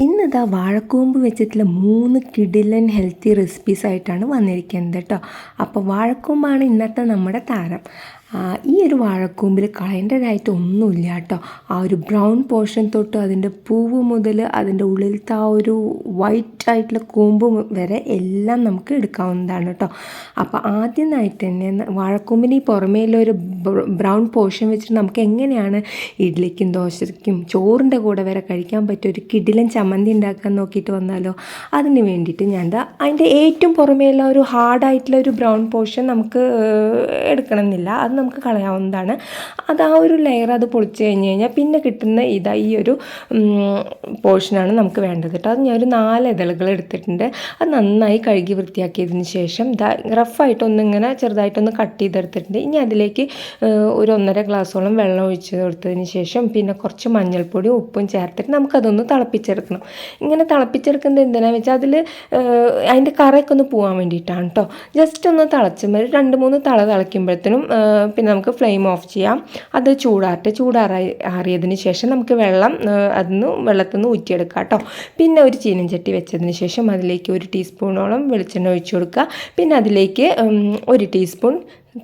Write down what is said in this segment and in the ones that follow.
ഇന്നിതാ വാഴക്കൂമ്പ് വെച്ചിട്ടുള്ള മൂന്ന് കിഡിലൻ ഹെൽത്തി റെസിപ്പീസ് ആയിട്ടാണ് വന്നിരിക്കുന്നത് കേട്ടോ അപ്പോൾ വാഴക്കൂമ്പാണ് ഇന്നത്തെ നമ്മുടെ താരം. ഈ ഒരു വാഴക്കൂമ്പിൽ കളയേണ്ടതായിട്ട് ഒന്നുമില്ല കേട്ടോ. ആ ഒരു ബ്രൗൺ പോർഷൻ തൊട്ട് അതിന്റെ പൂവ് മുതൽ അതിന്റെ ഉള്ളിലത്തെ ആ ഒരു വൈറ്റ് ആയിട്ടുള്ള കൂമ്പ് വരെ എല്ലാം നമുക്ക് എടുക്കാവുന്നതാണ് കേട്ടോ. അപ്പോൾ ആദ്യമായിട്ട് തന്നെ വാഴക്കൂമ്പിന് ഈ പുറമേയുള്ള ബ്രൗൺ പോർഷൻ വെച്ചിട്ട് നമുക്ക് എങ്ങനെയാണ് ഇഡ്ലിക്കും ദോശയ്ക്കും ചോറിന്റെ കൂടെ വരെ കഴിക്കാൻ പറ്റിയ ഒരു കിടിലൻ ചമ്മന്തി ഉണ്ടാക്കാൻ നോക്കിയിട്ട് വന്നാലോ? അതിന് വേണ്ടിയിട്ട് ഞാൻ എന്താ അതിന്റെ ഏറ്റവും പുറമേയുള്ള ഒരു ഹാർഡായിട്ടുള്ള ഒരു ബ്രൗൺ പോർഷൻ നമുക്ക് എടുക്കണമെന്നില്ല. അത് നമുക്ക് കളയാവുന്നതാണ്. അത് ആ ഒരു ലെയർ അത് പൊളിച്ച് കഴിഞ്ഞ് കഴിഞ്ഞാൽ പിന്നെ കിട്ടുന്ന ഇതാ ഈ ഒരു പോർഷനാണ് നമുക്ക് വേണ്ടത് കേട്ടോ അത് ഞാനൊരു നാല് ഇതളുകൾ എടുത്തിട്ടുണ്ട്. അത് നന്നായി കഴുകി വൃത്തിയാക്കിയതിന് ശേഷം റഫായിട്ടൊന്ന് ഇങ്ങനെ ചെറുതായിട്ടൊന്ന് കട്ട് ചെയ്തെടുത്തിട്ടുണ്ട്. ഇനി അതിലേക്ക് ഒരു ഒന്നര ഗ്ലാസ്സോളം വെള്ളം ഒഴിച്ച് കൊടുത്തതിന് ശേഷം പിന്നെ കുറച്ച് മഞ്ഞൾപ്പൊടിയും ഉപ്പും ചേർത്തിട്ട് നമുക്കതൊന്ന് തിളപ്പിച്ചെടുക്കണം. ഇങ്ങനെ തിളപ്പിച്ചെടുക്കുന്നത് എന്തിനാണെന്ന് വെച്ചാൽ അതിൽ അതിന്റെ കറയൊക്കെ ഒന്ന് പോകാൻ വേണ്ടിയിട്ടാണ് കേട്ടോ ജസ്റ്റ് ഒന്ന് തിളച്ച് രണ്ട് മൂന്ന് തള തിളയ്ക്കുമ്പോഴത്തേനും പിന്നെ നമുക്ക് ഫ്ലെയിം ഓഫ് ചെയ്യാം. അത് ചൂടാറട്ടെ ചൂടാറായി ആറിയതിന് ശേഷം നമുക്ക് വെള്ളം അതിന് വെള്ളത്തിൽ നിന്ന് ഊറ്റിയെടുക്കാം കേട്ടോ. പിന്നെ ഒരു ചീനച്ചട്ടി വെച്ചതിന് ശേഷം അതിലേക്ക് ഒരു ടീസ്പൂണോളം വെളിച്ചെണ്ണ ഒഴിച്ചു കൊടുക്കുക. പിന്നെ അതിലേക്ക് ഒരു ടീസ്പൂൺ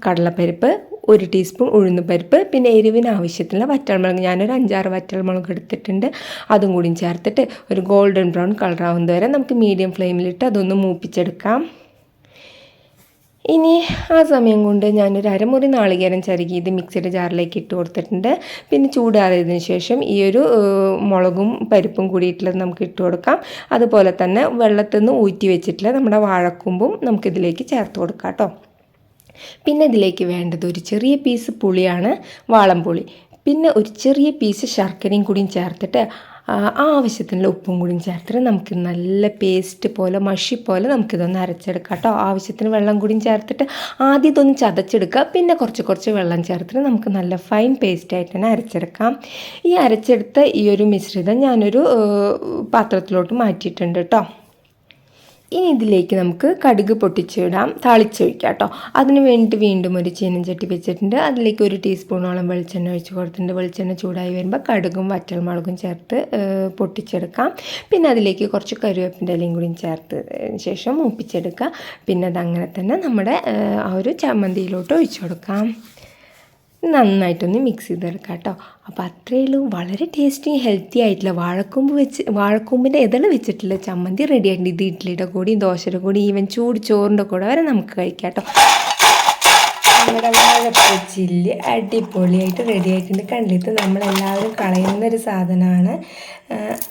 കടലപ്പരിപ്പ് ഒരു ടീസ്പൂൺ ഉഴുന്നുപരിപ്പ് പിന്നെ എരിവിന് ആവശ്യത്തിനുള്ള വറ്റൽമുളക്. ഞാനൊരു അഞ്ചാറ് വറ്റൽമുളക് എടുത്തിട്ടുണ്ട്. അതും കൂടി ചേർത്തിട്ട് ഒരു ഗോൾഡൻ ബ്രൗൺ കളർ ആവുന്നത് വരെ നമുക്ക് മീഡിയം ഫ്ലെയിമിലിട്ട് അതൊന്ന് മൂപ്പിച്ചെടുക്കാം. ഇനി ആ സമയം കൊണ്ട് ഞാനൊരു അരമുറി നാളികേരം ചരുകി ഇത് മിക്സിയുടെ ജാറിലേക്ക് ഇട്ട് കൊടുത്തിട്ടുണ്ട്. പിന്നെ ചൂടാറിയതിന് ശേഷം ഈ ഒരു മുളകും പരിപ്പും കൂടിയിട്ടുള്ളത് നമുക്ക് ഇട്ട് കൊടുക്കാം. അതുപോലെ തന്നെ വെള്ളത്തിൽ നിന്ന് ഊറ്റി വെച്ചിട്ടുള്ള നമ്മുടെ വാഴക്കുമ്പും നമുക്കിതിലേക്ക് ചേർത്ത് കൊടുക്കാം കേട്ടോ. പിന്നെ ഇതിലേക്ക് വേണ്ടത് ഒരു ചെറിയ പീസ് പുളിയാണ് വാളംപുളി. പിന്നെ ഒരു ചെറിയ പീസ് ശർക്കരയും കൂടിയും ചേർത്തിട്ട് ആവശ്യത്തിനുള്ള ഉപ്പും കൂടിയും ചേർത്തിട്ട് നമുക്ക് നല്ല പേസ്റ്റ് പോലെ മഷി പോലെ നമുക്കിതൊന്ന് അരച്ചെടുക്കാം കേട്ടോ. ആവശ്യത്തിന് വെള്ളം കൂടിയും ചേർത്തിട്ട് ആദ്യം ഇതൊന്ന് ചതച്ചെടുക്കുക. പിന്നെ കുറച്ച് കുറച്ച് വെള്ളം ചേർത്തിട്ട് നമുക്ക് നല്ല ഫൈൻ പേസ്റ്റ് ആയിട്ട് തന്നെ അരച്ചെടുക്കാം. ഈ അരച്ചെടുത്ത ഈ ഒരു മിശ്രിതം ഞാനൊരു പാത്രത്തിലോട്ട് മാറ്റിയിട്ടുണ്ട് കേട്ടോ. ഇനി ഇതിലേക്ക് നമുക്ക് കടുക് പൊട്ടിച്ചിടാം. താളിച്ചൊഴിക്കാം കേട്ടോ. അതിന് വേണ്ടിയിട്ട് വീണ്ടും ഒരു ചീനച്ചട്ടി വെച്ചിട്ടുണ്ട്. അതിലേക്ക് ഒരു ടീസ്പൂണോളം വെളിച്ചെണ്ണ ഒഴിച്ച് കൊടുത്തിട്ടുണ്ട്. വെളിച്ചെണ്ണ ചൂടായി വരുമ്പോൾ കടുകും വറ്റൽമുളകും ചേർത്ത് പൊട്ടിച്ചെടുക്കാം. പിന്നെ അതിലേക്ക് കുറച്ച് കരുവേപ്പിന്റെ ഇലയും കൂടി ചേർത്ത് ശേഷം മൂപ്പിച്ചെടുക്കുക പിന്നെ അതങ്ങനെ തന്നെ നമ്മുടെ ആ ഒരു ചമ്മന്തിയിലോട്ട് ഒഴിച്ചു കൊടുക്കാം. നന്നായിട്ടൊന്ന് മിക്സ് ചെയ്തെടുക്കാം കേട്ടോ. അപ്പോൾ അത്രയേ ഉള്ളൂ. വളരെ ടേസ്റ്റി ഹെൽത്തി ആയിട്ടുള്ള വാഴക്കൂമ്പ് വെച്ച് വാഴക്കൂമ്പിന്റെ ഇതൾ വെച്ചിട്ടുള്ള ചമ്മന്തി റെഡി ആയിട്ടുണ്ട്. ഇത് ഇഡ്ഡലിയുടെ കൂടിയും ദോശയുടെ കൂടി ഈവൻ ചൂട് ചോറിന്റെ കൂടെ വരെ നമുക്ക് കഴിക്കാം കേട്ടോ. നമ്മുടെ വാഴപ്പച്ചില്ല് അടിപൊളിയായിട്ട് റെഡി ആയിട്ടുണ്ട്. കണ്ടിട്ട് നമ്മളെല്ലാവരും കളയുന്ന ഒരു സാധനമാണ്.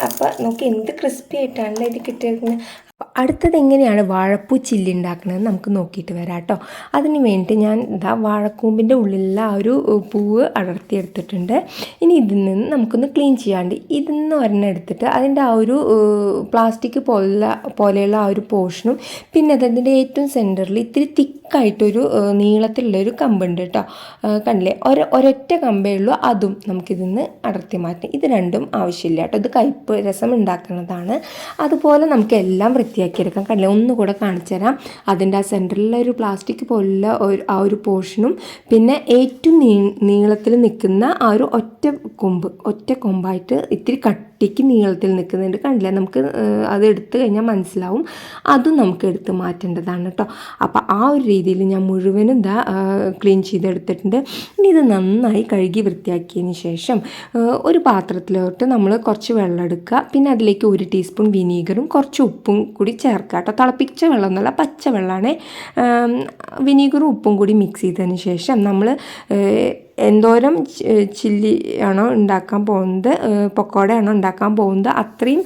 അപ്പോൾ നമുക്ക് എന്ത് ക്രിസ്പി ആയിട്ടാണല്ലോ ഇത് കിട്ടിയിരിക്കുന്നത് അടുത്തത് എങ്ങനെയാണ് വാഴപ്പൂ ചില്ലി ഉണ്ടാക്കുന്നത് നമുക്ക് നോക്കിയിട്ട് വരാം കേട്ടോ അതിന് വേണ്ടിയിട്ട് ഞാൻ ഇതാ വാഴക്കൂമ്പിന്റെ ഉള്ളിലുള്ള ആ ഒരു പൂവ് അടർത്തിയെടുത്തിട്ടുണ്ട്. ഇനി ഇതിൽ നിന്ന് നമുക്കൊന്ന് ക്ലീൻ ചെയ്യാണ്ട് ഇതിൽ നിന്ന് ഒരെണ്ണം എടുത്തിട്ട് അതിന്റെ ആ ഒരു പ്ലാസ്റ്റിക് പോലുള്ള പോലെയുള്ള ആ ഒരു പോർഷനും പിന്നെ അതിന്റെ ഏറ്റവും സെന്ററിൽ ഇത്തിരി തിക്കായിട്ടൊരു നീളത്തിലുള്ളൊരു കമ്പുണ്ട് കേട്ടോ കണ്ടില്ലേ? ഒര ഒരൊറ്റ കമ്പേ ഉള്ളൂ. അതും നമുക്കിതിന്ന് അടർത്തി മാറ്റാം. ഇത് രണ്ടും ആവശ്യമില്ല കേട്ടോ ഇത് കയ്പ്പ് രസം ഉണ്ടാക്കുന്നതാണ്. അതുപോലെ നമുക്ക് എല്ലാം വൃത്തിയാക്കിയെടുക്കാം കണ്ടില്ലേ? ഒന്നുകൂടെ കാണിച്ചു തരാം. അതിന്റെ ആ സെന്ററിലുള്ള ഒരു പ്ലാസ്റ്റിക് പോലുള്ള ഒരു ആ ഒരു പോർഷനും പിന്നെ ഏറ്റവും നീളത്തിൽ നിൽക്കുന്ന ആ ഒരു ഒറ്റ കൊമ്പ് ഒറ്റ കൊമ്പായിട്ട് ഇത്തിരി കട്ടിക്ക് നീളത്തിൽ നിൽക്കുന്നുണ്ട് കണ്ടില്ലേ. നമുക്ക് അത് എടുത്തു കഴിഞ്ഞാൽ മനസ്സിലാവും. അതും നമുക്ക് എടുത്ത് മാറ്റേണ്ടതാണ് കേട്ടോ. അപ്പോൾ ആ ഒരു രീതിയിൽ ഞാൻ മുഴുവനും ഇതാ ക്ലീൻ ചെയ്തെടുത്തിട്ടുണ്ട്. ഇനി ഇത് നന്നായി കഴുകി വൃത്തിയാക്കിയതിന് ശേഷം ഒരു പാത്രത്തിലോട്ട് നമ്മൾ കുറച്ച് വെള്ളം എടുക്കുക. പിന്നെ അതിലേക്ക് ഒരു ടീസ്പൂൺ വിനീഗറും കുറച്ച് ഉപ്പും കൂടി ചേർക്കുക കേട്ടോ. തിളപ്പിച്ച വെള്ളമൊന്നുമല്ല പച്ച വെള്ളമാണ് വിനീഗറും ഉപ്പും കൂടി മിക്സ് ചെയ്തതിന് ശേഷം നമ്മൾ എന്തോരം ചില്ലി ആണോ ഉണ്ടാക്കാൻ പോകുന്നത്? ഏഹ്, ആണോ ഉണ്ടാക്കാൻ പോകുന്നത്? അത്രയും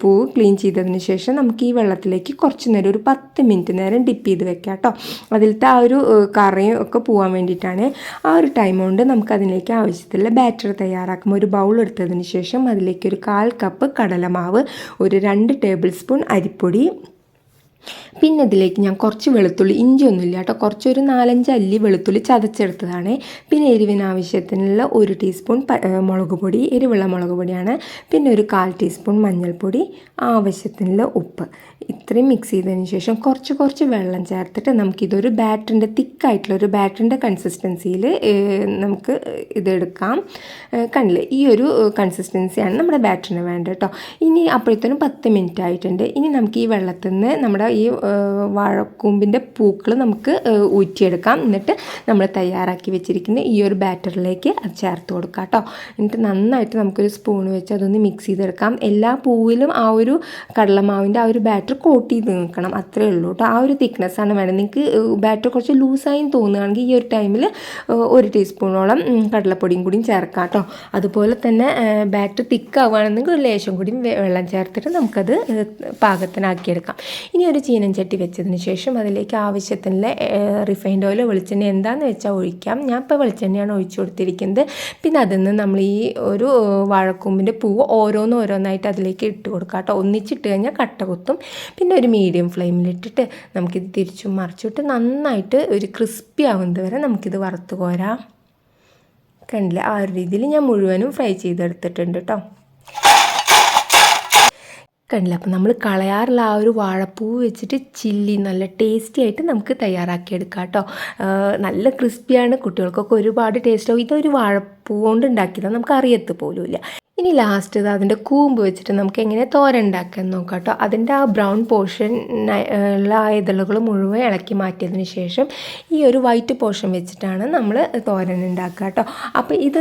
പൂവ് ക്ലീൻ ചെയ്തതിന് ശേഷം നമുക്ക് ഈ വെള്ളത്തിലേക്ക് കുറച്ച് നേരം ഒരു പത്ത് മിനിറ്റ് നേരം ഡിപ്പ് ചെയ്ത് വെക്കാം കേട്ടോ. അതിലത്തെ ആ ഒരു കറിയും ഒക്കെ പോകാൻ വേണ്ടിയിട്ടാണ് ആ ഒരു ടൈം കൊണ്ട് നമുക്ക് അതിലേക്ക് ആവശ്യത്തിലുള്ള ബാറ്റർ തയ്യാറാക്കുമ്പോൾ ഒരു ബൗൾ എടുത്തതിന് ശേഷം അതിലേക്ക് ഒരു കാൽ കപ്പ് കടലമാവ് ഒരു രണ്ട് ടേബിൾ സ്പൂൺ അരിപ്പൊടി പിന്നെ ഇതിലേക്ക് ഞാൻ കുറച്ച് വെളുത്തുള്ളി ഇഞ്ചി ഇഞ്ചിയൊന്നുമില്ല കേട്ടോ. കുറച്ചൊരു നാലഞ്ച് അല്ലി വെളുത്തുള്ളി ചതച്ചെടുത്തതാണ്. പിന്നെ എരിവിന് ആവശ്യത്തിനുള്ള ഒരു ടീസ്പൂൺ മുളക് പൊടി എരിവുള്ള മുളക് പൊടിയാണ്. പിന്നെ ഒരു കാൽ ടീസ്പൂൺ മഞ്ഞൾപ്പൊടി ആവശ്യത്തിനുള്ള ഉപ്പ്. ഇത്രയും മിക്സ് ചെയ്തതിന് ശേഷം കുറച്ച് കുറച്ച് വെള്ളം ചേർത്തിട്ട് നമുക്കിതൊരു ബാറ്ററിന്റെ തിക്കായിട്ടുള്ള ഒരു ബാറ്ററിന്റെ കൺസിസ്റ്റൻസിയിൽ നമുക്ക് ഇതെടുക്കാം. കണ്ടില്ലേ? ഈ ഒരു കൺസിസ്റ്റൻസിയാണ് നമ്മുടെ ബാറ്ററിന് വേണ്ടത് കേട്ടോ. ഇനി അപ്പോഴത്തേനും പത്ത് മിനിറ്റ് ആയിട്ടുണ്ട്. ഇനി നമുക്ക് ഈ വെള്ളത്തിൽ നിന്ന് നമ്മുടെ ഈ വാഴക്കൂമ്പിന്റെ പൂക്കൾ നമുക്ക് ഊറ്റിയെടുക്കാം. എന്നിട്ട് നമ്മൾ തയ്യാറാക്കി വെച്ചിരിക്കുന്ന ഈ ഒരു ബാറ്ററിലേക്ക് അത് ചേർത്ത് കൊടുക്കാം കേട്ടോ എന്നിട്ട് നന്നായിട്ട് നമുക്കൊരു സ്പൂൺ വെച്ച് അതൊന്ന് മിക്സ് ചെയ്തെടുക്കാം. എല്ലാ പൂവിലും ആ ഒരു കടലമാവിന്റെ ആ ഒരു ബാറ്റർ കോട്ട് ചെയ്ത് നിൽക്കണം. അത്രേ ഉള്ളൂ കേട്ടോ ആ ഒരു തിക്നെസ്സാണ് വേണ്ടത്. നിങ്ങൾക്ക് ബാറ്റർ കുറച്ച് ലൂസായും തോന്നുകയാണെങ്കിൽ ഈ ഒരു ടൈമിൽ ഒരു ടീസ്പൂണോളം കടലപ്പൊടിയും കൂടിയും ചേർക്കാം കേട്ടോ അതുപോലെ തന്നെ ബാറ്റർ തിക്കാവുകയാണെന്നെങ്കിൽ ഒരു ലേശം കൂടി വെള്ളം ചേർത്തിട്ട് നമുക്കത് പാകത്തിനാക്കിയെടുക്കാം. ഇനി ഒരു ചീനൻ ചട്ടി വെച്ചതിന് ശേഷം അതിലേക്ക് ആവശ്യത്തിനുള്ള റിഫൈൻഡ് ഓയിലോ വെളിച്ചെണ്ണ എന്താണെന്ന് വെച്ചാൽ ഒഴിക്കാം. ഞാൻ ഇപ്പോൾ വെളിച്ചെണ്ണയാണ് ഒഴിച്ചു കൊടുത്തിരിക്കുന്നത്. പിന്നെ അതിൽ നിന്ന് നമ്മൾ ഈ ഒരു വാഴക്കൂമ്പിന്റെ പൂവ് ഓരോന്ന് ഓരോന്നായിട്ട് അതിലേക്ക് ഇട്ട് കൊടുക്കാം കേട്ടോ. ഒന്നിച്ചിട്ട് കഴിഞ്ഞാൽ കട്ട കുത്തും. പിന്നെ ഒരു മീഡിയം ഫ്ലെയിമിലിട്ടിട്ട് നമുക്കിത് തിരിച്ചും മറിച്ചിട്ട് നന്നായിട്ട് ഒരു ക്രിസ്പി ആവുന്നത് വരെ നമുക്കിത് വറുത്ത് കോരാം. കണ്ടില്ല? ആ ഒരു രീതിയിൽ ഞാൻ മുഴുവനും ഫ്രൈ ചെയ്തെടുത്തിട്ടുണ്ട് കേട്ടോ. കണ്ടില്ല? അപ്പോൾ നമ്മൾ കളയാറുള്ള ആ ഒരു വാഴപ്പൂ വെച്ചിട്ട് ചില്ലി നല്ല ടേസ്റ്റി ആയിട്ട് നമുക്ക് തയ്യാറാക്കിയെടുക്കാം കേട്ടോ. നല്ല ക്രിസ്പിയാണ് കുട്ടികൾക്കൊക്കെ ഒരുപാട് ടേസ്റ്റ് ആവും. ഇതൊരു വാഴപ്പൂ കൊണ്ട് ഉണ്ടാക്കിയതാണ് നമുക്ക് അറിയത്ത് പോലുമില്ല. ഇനി ലാസ്റ്റ് ഇത് അതിന്റെ കൂമ്പ് വെച്ചിട്ട് നമുക്ക് എങ്ങനെ തോര ഉണ്ടാക്കാൻ നോക്കാം കേട്ടോ അതിന്റെ ആ ബ്രൗൺ പോർഷൻ ഉള്ള ആ ഇതളുകൾ മുഴുവൻ ഇളക്കി മാറ്റിയതിന് ശേഷം ഈ ഒരു വൈറ്റ് പോർഷൻ വെച്ചിട്ടാണ് നമ്മൾ തോരൻ ഉണ്ടാക്കുക കേട്ടോ അപ്പോൾ ഇത്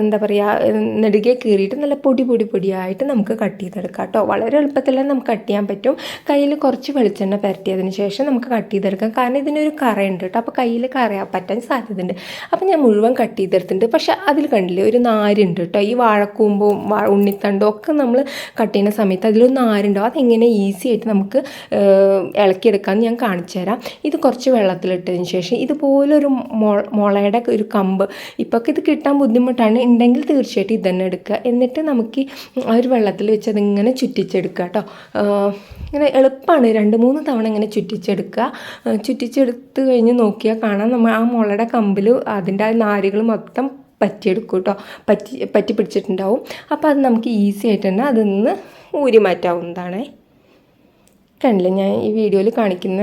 എന്താ പറയുക നെടുകെ കീറിയിട്ട് നല്ല പൊടി പൊടി പൊടിയായിട്ട് നമുക്ക് കട്ട് ചെയ്തെടുക്കാം കേട്ടോ വളരെ എളുപ്പത്തിൽ നമുക്ക് കട്ട് ചെയ്യാൻ പറ്റും. കയ്യിൽ കുറച്ച് വെളിച്ചെണ്ണ പരത്തിയതിന് ശേഷം നമുക്ക് കട്ട് ചെയ്തെടുക്കാം. കാരണം ഇതിനൊരു കറയുണ്ട് കേട്ടോ അപ്പോൾ കയ്യിൽ കറയാൻ പറ്റാൻ സാധ്യതയുണ്ട്. അപ്പോൾ ഞാൻ മുഴുവൻ കട്ട് ചെയ്തെടുത്തിട്ടുണ്ട്. പക്ഷേ അതിൽ കണ്ടില്ലേ ഒരു നാരുണ്ട് കേട്ടോ ഈ വാഴക്കൂമ്പും ഉണ്ണിത്തണ്ടോ ഒക്കെ നമ്മൾ കട്ട് ചെയ്യുന്ന സമയത്ത് അതിലൊരു നാരുണ്ടാവും അതെങ്ങനെ ഈസി ആയിട്ട് നമുക്ക് ഇളക്കിയെടുക്കാമെന്ന് ഞാൻ കാണിച്ചു തരാം. ഇത് കുറച്ച് വെള്ളത്തിലിട്ടതിന് ശേഷം ഇതുപോലൊരു മൊ മുളയുടെ ഒരു കമ്പ്. ഇപ്പോഴൊക്കെ ഇത് കിട്ടാൻ ബുദ്ധിമുട്ടാണ്. ഉണ്ടെങ്കിൽ തീർച്ചയായിട്ടും ഇതന്നെ എടുക്കുക. എന്നിട്ട് നമുക്ക് ആ ഒരു വെള്ളത്തിൽ വെച്ച് അതിങ്ങനെ ചുറ്റിച്ചെടുക്കുക കേട്ടോ. ഇങ്ങനെ എളുപ്പമാണ് രണ്ട് മൂന്ന് തവണ ഇങ്ങനെ ചുറ്റിച്ചെടുക്കുക. ചുറ്റിച്ചെടുത്ത് കഴിഞ്ഞ് നോക്കിയാൽ കാണാം. നമ്മൾ ആ മുളയുടെ കമ്പിൽ അതിന്റെ ആ നാരുകൾ മൊത്തം പറ്റിയെടുക്കും കേട്ടോ പറ്റി പറ്റി പിടിച്ചിട്ടുണ്ടാവും. അപ്പോൾ അത് നമുക്ക് ഈസി ആയിട്ട് തന്നെ അതിൽ നിന്ന് ഊരി മാറ്റാവുന്നതാണേ. കണ്ടില്ല ഞാൻ ഈ വീഡിയോയിൽ കാണിക്കുന്ന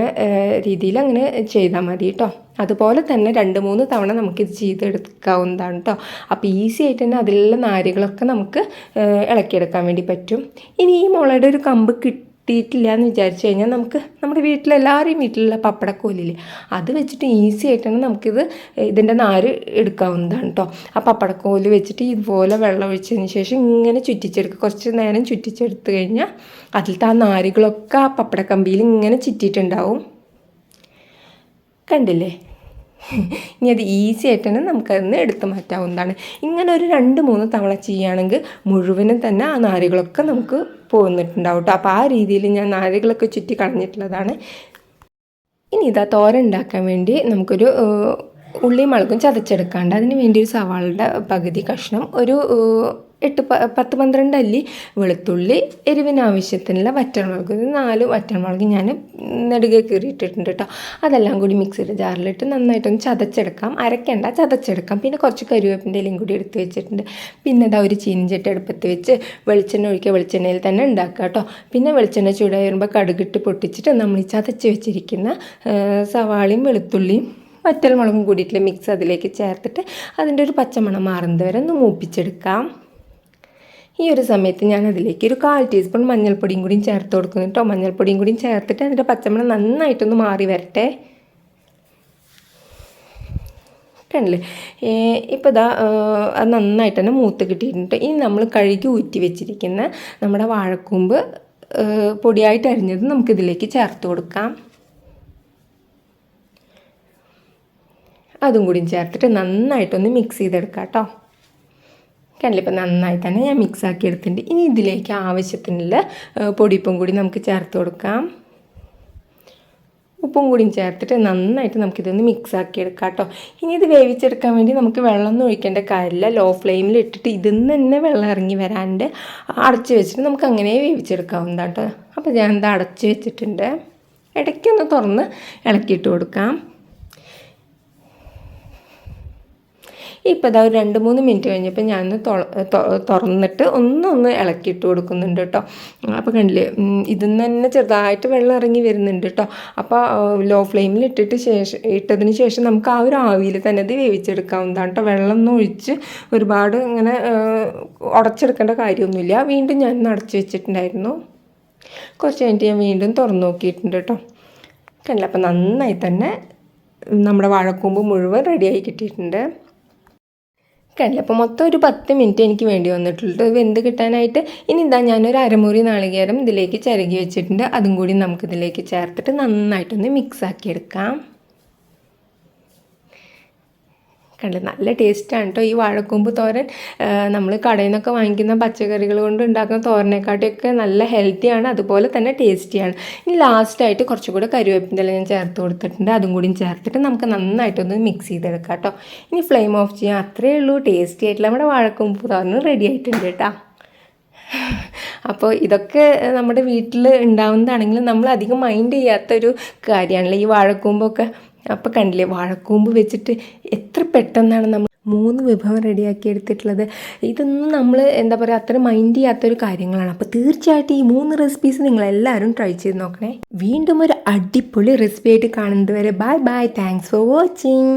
രീതിയിൽ അങ്ങനെ ചെയ്താൽ മതി കേട്ടോ അതുപോലെ തന്നെ രണ്ട് മൂന്ന് തവണ നമുക്കിത് ചെയ്തെടുക്കാവുന്നതാണ് കേട്ടോ അപ്പോൾ ഈസി ആയിട്ട് തന്നെ അതിലുള്ള നാരുകളൊക്കെ നമുക്ക് ഇളക്കിയെടുക്കാൻ വേണ്ടി പറ്റും. ഇനി ഈ മുളയുടെ ഒരു കമ്പ് കിട്ടിയിട്ടില്ല എന്ന് വിചാരിച്ചു കഴിഞ്ഞാൽ നമുക്ക് നമ്മുടെ വീട്ടിലെല്ലാവരെയും വീട്ടിലുള്ള പപ്പടക്കോലില്ലേ അത് വെച്ചിട്ട് ഈസി ആയിട്ടാണ് നമുക്കിത് ഇതിന്റെ നാര് എടുക്കാവുന്നതാണ് കേട്ടോ ആ പപ്പടക്കോൽ വെച്ചിട്ട് ഇതുപോലെ വെള്ളം ഒഴിച്ചതിന് ശേഷം ഇങ്ങനെ ചുറ്റിച്ചെടുക്കുക. കുറച്ച് നേരം ചുറ്റിച്ചെടുത്ത് കഴിഞ്ഞാൽ അതിലത്തെ ആ നാരുകളൊക്കെ ആ പപ്പടക്കമ്പിയിൽ ഇങ്ങനെ ചുറ്റിയിട്ടുണ്ടാവും. കണ്ടില്ലേ? ഇനി അത് ഈസി ആയിട്ടാണ് തന്നെ നമുക്കതിന്ന് എടുത്ത് മാറ്റാവുന്നതാണ്. ഇങ്ങനെ ഒരു രണ്ട് മൂന്ന് തവണ ചെയ്യുകയാണെങ്കിൽ മുഴുവനും തന്നെ ആ നാരുകളൊക്കെ നമുക്ക് പോന്നിട്ടുണ്ടാവും കേട്ടോ അപ്പോൾ ആ രീതിയിൽ ഞാൻ നാരുകളൊക്കെ ചുറ്റി കളഞ്ഞിട്ടുള്ളതാണ്. ഇനി ഇതാ തോര ഉണ്ടാക്കാൻ വേണ്ടി നമുക്കൊരു ഉള്ളിയും മുളകും ചതച്ചെടുക്കാണ്ട്. അതിന് വേണ്ടി ഒരു സവാളയുടെ പകുതി കഷ്ണം ഒരു എട്ട് പത്ത് പന്ത്രണ്ട് അല്ലി വെളുത്തുള്ളി എരിവിന് ആവശ്യത്തിനുള്ള വറ്റൽമുളക് നാല് വറ്റൽമുളക് ഞാൻ നെടുകെ കീറിയിട്ടിട്ടുണ്ട് കേട്ടോ അതെല്ലാം കൂടി മിക്സിയുടെ ജാറിലിട്ട് നന്നായിട്ടൊന്ന് ചതച്ചെടുക്കാം. അരക്കേണ്ട ചതച്ചെടുക്കാം. പിന്നെ കുറച്ച് കരുവേപ്പിന്റെ ഇലയും കൂടി എടുത്ത് വെച്ചിട്ടുണ്ട്. പിന്നെ അതാ ഒരു ചീനിച്ചട്ടി അടുപ്പത്ത് വെച്ച് വെളിച്ചെണ്ണ ഒഴിക്കുക. വെളിച്ചെണ്ണയിൽ തന്നെ ഉണ്ടാക്കുക കേട്ടോ പിന്നെ വെളിച്ചെണ്ണ ചൂടായി വരുമ്പോൾ കടുകിട്ട് പൊട്ടിച്ചിട്ട് നമ്മൾ ഈ ചതച്ച് വെച്ചിരിക്കുന്ന സവാളയും വെളുത്തുള്ളിയും വറ്റൽമുളകും കൂടിയിട്ടുള്ള മിക്സ് അതിലേക്ക് ചേർത്തിട്ട് അതിന്റെ ഒരു പച്ചമണം മാറുന്നത് വരെ ഒന്ന് മൂപ്പിച്ചെടുക്കാം. ഈ ഒരു സമയത്ത് ഞാൻ അതിലേക്ക് ഒരു കാൽ ടീസ്പൂൺ മഞ്ഞൾപ്പൊടിയും കൂടിയും ചേർത്ത് കൊടുക്കുന്നു കേട്ടോ മഞ്ഞൾപ്പൊടിയും കൂടിയും ചേർത്തിട്ട് അതിന്റെ പച്ചമണം നന്നായിട്ടൊന്ന് മാറി വരട്ടെ. കണ്ടില്ലേ? ഇപ്പോൾ ഇതാ അത് നന്നായിട്ട് തന്നെ മൂത്ത് കിട്ടിയിട്ടുണ്ട്. ഇനി നമ്മൾ കഴുകി ഊറ്റി വെച്ചിരിക്കുന്ന നമ്മുടെ വാഴക്കൂമ്പ് പൊടിയായിട്ട് അരിഞ്ഞത് നമുക്കിതിലേക്ക് ചേർത്ത് കൊടുക്കാം. അതും കൂടി ചേർത്തിട്ട് നന്നായിട്ടൊന്ന് മിക്സ് ചെയ്തെടുക്കാം കേട്ടോ കണ്ടില്ല? ഇപ്പം നന്നായി തന്നെ ഞാൻ മിക്സ് ആക്കി എടുത്തിട്ടുണ്ട്. ഇനി ഇതിലേക്ക് ആവശ്യത്തിനുള്ള പൊടിപ്പും കൂടി നമുക്ക് ചേർത്ത് കൊടുക്കാം. ഉപ്പും കൂടിയും ചേർത്തിട്ട് നന്നായിട്ട് നമുക്കിതൊന്ന് മിക്സ് ആക്കി എടുക്കാം കേട്ടോ. ഇനി ഇത് വേവിച്ചെടുക്കാൻ വേണ്ടി നമുക്ക് വെള്ളമൊന്നും ഒഴിക്കേണ്ട കാര്യമില്ല. ലോ ഫ്ലെയിമിൽ ഇട്ടിട്ട് ഇതിൽ നിന്ന് തന്നെ വെള്ളം ഇറങ്ങി വരാണ്ട് അടച്ച് വെച്ചിട്ട് നമുക്ക് അങ്ങനെ വേവിച്ചെടുക്കാവുന്നതാണ് കേട്ടോ. അപ്പോൾ ഞാൻ ഇത് അടച്ച് വെച്ചിട്ടുണ്ട്. ഇടയ്ക്കൊന്ന് തുറന്ന് ഇളക്കിയിട്ട് കൊടുക്കാം. ഇപ്പോൾ ഇതാ ഒരു രണ്ട് മൂന്ന് മിനിറ്റ് കഴിഞ്ഞപ്പോൾ ഞാനൊന്ന് തുറന്നിട്ട് ഒന്നൊന്ന് ഇളക്കിയിട്ട് കൊടുക്കുന്നുണ്ട് കേട്ടോ. അപ്പോൾ കണ്ടില്ലേ ഇതിൽ ഇതിന്ന് തന്നെ ചെറുതായിട്ട് വെള്ളം ഇറങ്ങി വരുന്നുണ്ട് കേട്ടോ. അപ്പോൾ ലോ ഫ്ലെയിമിൽ ഇട്ടിട്ട് ശേഷം ഇട്ടതിന് ശേഷം നമുക്ക് ആ ഒരു ആവിയിൽ തന്നെ ഇത് വേവിച്ചെടുക്കാവുന്നതാണ് കേട്ടോ. വെള്ളം ഒന്നും ഒഴിച്ച് ഒരുപാട് ഇങ്ങനെ ഉടച്ചെടുക്കേണ്ട കാര്യമൊന്നുമില്ല. വീണ്ടും ഞാൻ അടച്ചു വെച്ചിട്ടുണ്ടായിരുന്നു. കുറച്ച് കഴിഞ്ഞിട്ട് ഞാൻ വീണ്ടും തുറന്നു നോക്കിയിട്ടുണ്ട് കേട്ടോ. കണ്ടില്ല അപ്പോൾ നന്നായി തന്നെ നമ്മുടെ വാഴക്കൂമ്പ് മുഴുവൻ റെഡിയായി കിട്ടിയിട്ടുണ്ട്. കണ്ടില്ല. അപ്പോൾ മൊത്തം ഒരു പത്ത് മിനിറ്റ് എനിക്ക് വേണ്ടി വന്നിട്ടുള്ളൂ വെന്ത് കിട്ടാനായിട്ട് ഇനി ഇതാ ഞാനൊരു അരമുറി നാളികേരം ഇതിലേക്ക് ചിരകി വെച്ചിട്ടുണ്ട്. അതും കൂടി നമുക്കിതിലേക്ക് ചേർത്തിട്ട് നന്നായിട്ടൊന്ന് മിക്സ് ആക്കി എടുക്കാം കണ്ടില്ല? നല്ല ടേസ്റ്റാണ് കേട്ടോ ഈ വാഴക്കൂമ്പ് തോരൻ നമ്മൾ കടയിൽ നിന്നൊക്കെ വാങ്ങിക്കുന്ന പച്ചക്കറികൾ കൊണ്ട് ഉണ്ടാക്കുന്ന തോരനെക്കാട്ടിയൊക്കെ നല്ല ഹെൽത്തിയാണ് അതുപോലെ തന്നെ ടേസ്റ്റിയാണ് ഇനി ലാസ്റ്റായിട്ട് കുറച്ചും കൂടെ കരുവേപ്പിന്റെ ഞാൻ ചേർത്ത് കൊടുത്തിട്ടുണ്ട്. അതും കൂടിയും ചേർത്തിട്ട് നമുക്ക് നന്നായിട്ടൊന്ന് മിക്സ് ചെയ്തെടുക്കാം കേട്ടോ ഇനി ഫ്ലെയിം ഓഫ് ചെയ്യാം അത്രയേ ഉള്ളൂ. ടേസ്റ്റി ആയിട്ടുള്ള നമ്മുടെ വാഴക്കൂമ്പ് തോരൻ റെഡി ആയിട്ടുണ്ട് കേട്ടോ അപ്പോൾ ഇതൊക്കെ നമ്മുടെ വീട്ടിൽ ഉണ്ടാവുന്നതാണെങ്കിലും നമ്മൾ അധികം മൈൻഡ് ചെയ്യാത്തൊരു കാര്യമാണല്ലോ? ഈ വാഴക്കൂമ്പൊക്കെ അപ്പോൾ കണ്ടില്ലേ വാഴക്കൂമ്പ് വെച്ചിട്ട് എത്ര പെട്ടെന്നാണ് നമ്മൾ മൂന്ന് വിഭവം റെഡിയാക്കി എടുത്തിട്ടുള്ളത് ഇതൊന്നും നമ്മൾ എന്താ പറയുക അത്ര മൈൻഡ് ചെയ്യാത്തൊരു കാര്യങ്ങളാണ്. അപ്പോൾ തീർച്ചയായിട്ടും ഈ മൂന്ന് റെസിപ്പീസ് നിങ്ങൾ എല്ലാവരും ട്രൈ ചെയ്ത് നോക്കണേ. വീണ്ടും ഒരു അടിപൊളി റെസിപ്പി ആയിട്ട് കാണുന്നത് വരെ bye bye thanks for watching